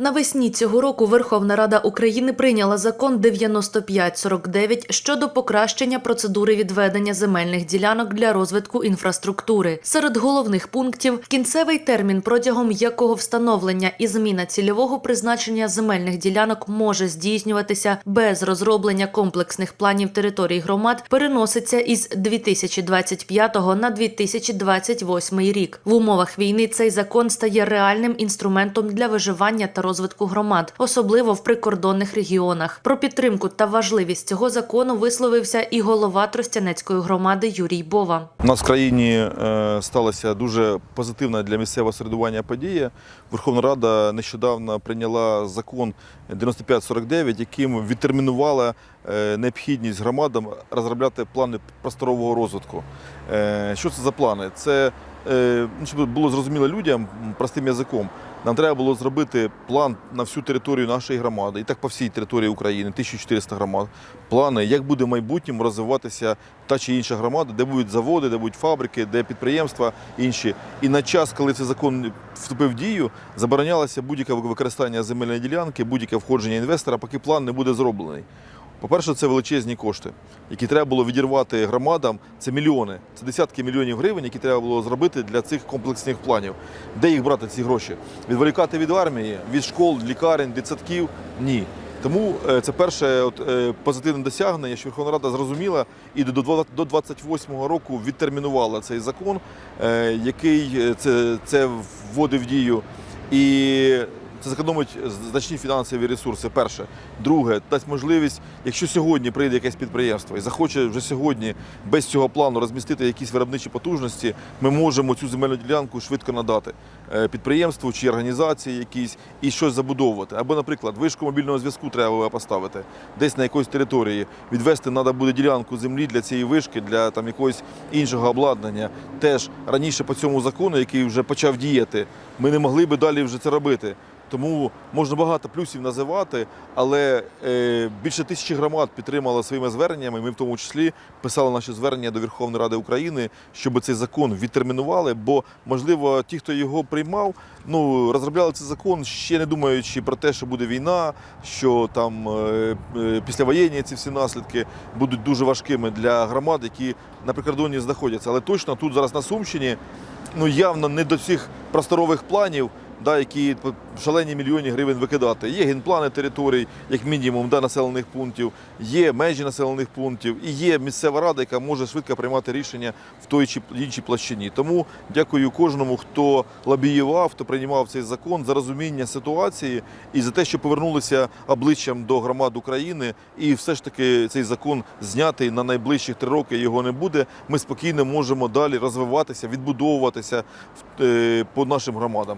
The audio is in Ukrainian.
Навесні цього року Верховна Рада України прийняла закон 9549 щодо покращення процедури відведення земельних ділянок для розвитку інфраструктури. Серед головних пунктів кінцевий термін, протягом якого встановлення і зміна цільового призначення земельних ділянок може здійснюватися без розроблення комплексних планів територій громад, переноситься із 2025 на 2028 рік. В умовах війни цей закон стає реальним інструментом для виживання та розвитку громад, особливо в прикордонних регіонах. Про підтримку та важливість цього закону висловився і голова Тростянецької громади Юрій Бова. У нас в країні е, сталася дуже позитивна для місцевого середування подія. Верховна Рада нещодавно прийняла закон 9549, яким відтермінувала е, необхідність громадам розробляти плани просторового розвитку. Е, Що це за плани? Це щоб було зрозуміло людям простим язиком. Нам треба було зробити план на всю територію нашої громади, і так по всій території України, 1400 громад. Плани, як буде в майбутньому розвиватися та чи інша громада, де будуть заводи, де будуть фабрики, де підприємства інші. І на час, коли цей закон вступив в дію, заборонялося будь-яке використання земельної ділянки, будь-яке входження інвестора, поки план не буде зроблений. По-перше, це величезні кошти, які треба було відірвати громадам. Це мільйони, це десятки мільйонів гривень, які треба було зробити для цих комплексних планів. Де їх брати ці гроші? Відволікати від армії, від школ, лікарень, дитсадків? Ні. Тому е, це перше от, е, позитивне досягнення, що Верховна Рада зрозуміла і до два- до 28-го року відтермінувала цей закон, е, який це, це вводив в дію. І це зекономить значні фінансові ресурси. Перше. Друге, дасть можливість, якщо сьогодні прийде якесь підприємство і захоче вже сьогодні без цього плану розмістити якісь виробничі потужності, ми можемо цю земельну ділянку швидко надати е, підприємству чи організації якійсь і щось забудовувати. Або, наприклад, вишку мобільного зв'язку треба поставити десь на якоїсь території. Відвести треба буде ділянку землі для цієї вишки, для там якогось іншого обладнання. Теж раніше по цьому закону, який вже почав діяти, ми не могли би далі вже це робити. Тому можна багато плюсів називати, але е, більше тисячі громад підтримали своїми зверненнями. Ми в тому числі писали наші звернення до Верховної Ради України, щоб цей закон відтермінували. Бо, можливо, ті, хто його приймав, ну розробляли цей закон, ще не думаючи про те, що буде війна, що там е, е, післявоєнні ці всі наслідки будуть дуже важкими для громад, які на прикордонні знаходяться. Але точно тут зараз на Сумщині ну явно не до цих просторових планів, да, які шалені мільйони гривень викидати. Є генплани територій, як мінімум, да, населених пунктів, є межі населених пунктів і є місцева рада, яка може швидко приймати рішення в той чи іншій площині. Тому дякую кожному, хто лобіював, хто приймав цей закон за розуміння ситуації і за те, що повернулися обличчям до громад України, і все ж таки цей закон знятий на найближчих три роки. Його не буде. Ми спокійно можемо далі розвиватися, відбудовуватися е, по нашим громадам.